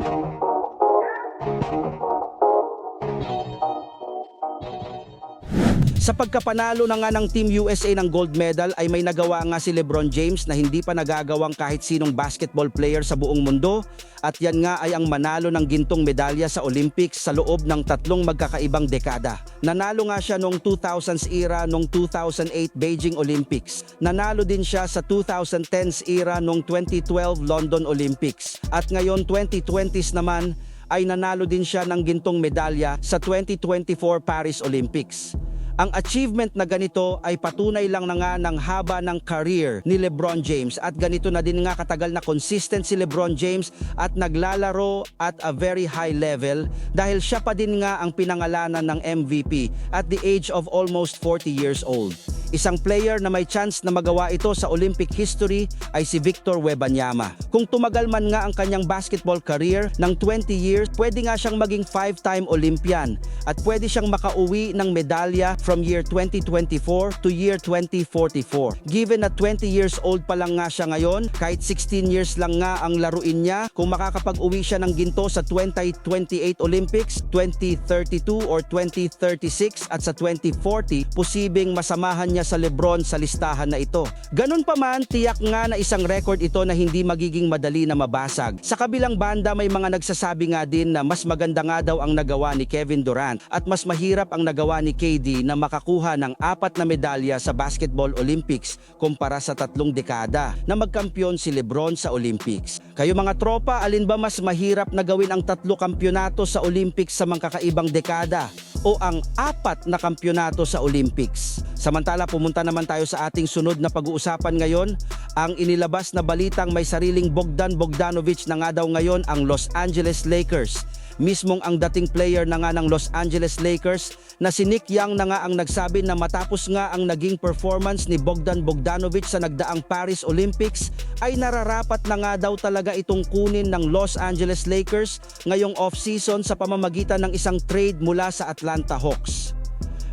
Música Sa pagkapanalo na nga ng Team USA ng gold medal ay may nagawa nga si Lebron James na hindi pa nagagawang kahit sinong basketball player sa buong mundo at yan nga ay ang manalo ng gintong medalya sa Olympics sa loob ng tatlong magkakaibang dekada. Nanalo nga siya noong 2000s era noong 2008 Beijing Olympics. Nanalo din siya sa 2010s era noong 2012 London Olympics. At ngayon 2020s naman ay nanalo din siya ng gintong medalya sa 2024 Paris Olympics. Ang achievement na ganito ay patunay lang na nga ng haba ng career ni LeBron James at ganito na din nga katagal na consistent si LeBron James at naglalaro at a very high level dahil siya pa din nga ang pinangalanan ng MVP at the age of almost 40 years old. Isang player na may chance na magawa ito sa Olympic history ay si Victor Wembanyama. Kung tumagal man nga ang kanyang basketball career ng 20 years, pwede nga siyang maging 5-time Olympian at pwede siyang makauwi ng medalya from year 2024 to year 2044. Given na 20 years old pa lang nga siya ngayon, kahit 16 years lang nga ang laruin niya, kung makakapag-uwi siya ng ginto sa 2028 Olympics, 2032 or 2036 at sa 2040, posibleng masamahan niya sa Lebron sa listahan na ito. Ganun pa man, tiyak nga na isang record ito na hindi magiging madali na mabasag. Sa kabilang banda, may mga nagsasabi nga din na mas maganda nga daw ang nagawa ni Kevin Durant at mas mahirap ang nagawa ni KD na makakuha ng apat na medalya sa Basketball Olympics kumpara sa tatlong dekada na magkampiyon si Lebron sa Olympics. Kayo mga tropa, alin ba mas mahirap na gawin ang tatlo kampyonato sa Olympics sa mga kakaibang dekada? O ang apat na kampyonato sa Olympics. Samantala pumunta naman tayo sa ating sunod na pag-uusapan ngayon, ang inilabas na balitang may sariling Bogdan Bogdanovic na nga daw ngayon ang Los Angeles Lakers. Mismong ang dating player na nga ng Los Angeles Lakers na si Nick Young na nga ang nagsabi na matapos nga ang naging performance ni Bogdan Bogdanovic sa nagdaang Paris Olympics ay nararapat na nga daw talaga itong kunin ng Los Angeles Lakers ngayong off-season sa pamamagitan ng isang trade mula sa Atlanta Hawks.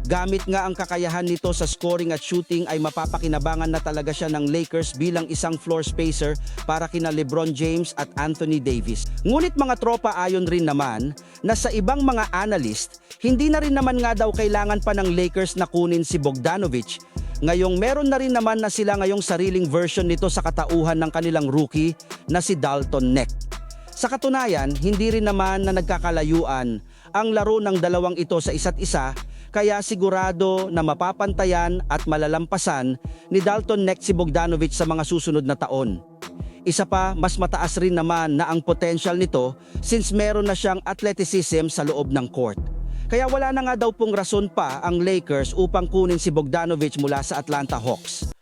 Gamit nga ang kakayahan nito sa scoring at shooting ay mapapakinabangan na talaga siya ng Lakers bilang isang floor spacer para kina LeBron James at Anthony Davis. Ngunit mga tropa ayon rin naman na sa ibang mga analyst, hindi na rin naman nga daw kailangan pa ng Lakers na kunin si Bogdanovic Ngayong meron na rin naman na sila ngayong sariling version nito sa katauhan ng kanilang rookie na si Dalton Neck. Sa katunayan, hindi rin naman na nagkakalayuan ang laro ng dalawang ito sa isa't isa kaya sigurado na mapapantayan at malalampasan ni Dalton Neck si Bogdanovic sa mga susunod na taon. Isa pa, mas mataas rin naman na ang potential nito since meron na siyang athleticism sa loob ng court. Kaya wala na nga daw pong rason pa ang Lakers upang kunin si Bogdanovic mula sa Atlanta Hawks.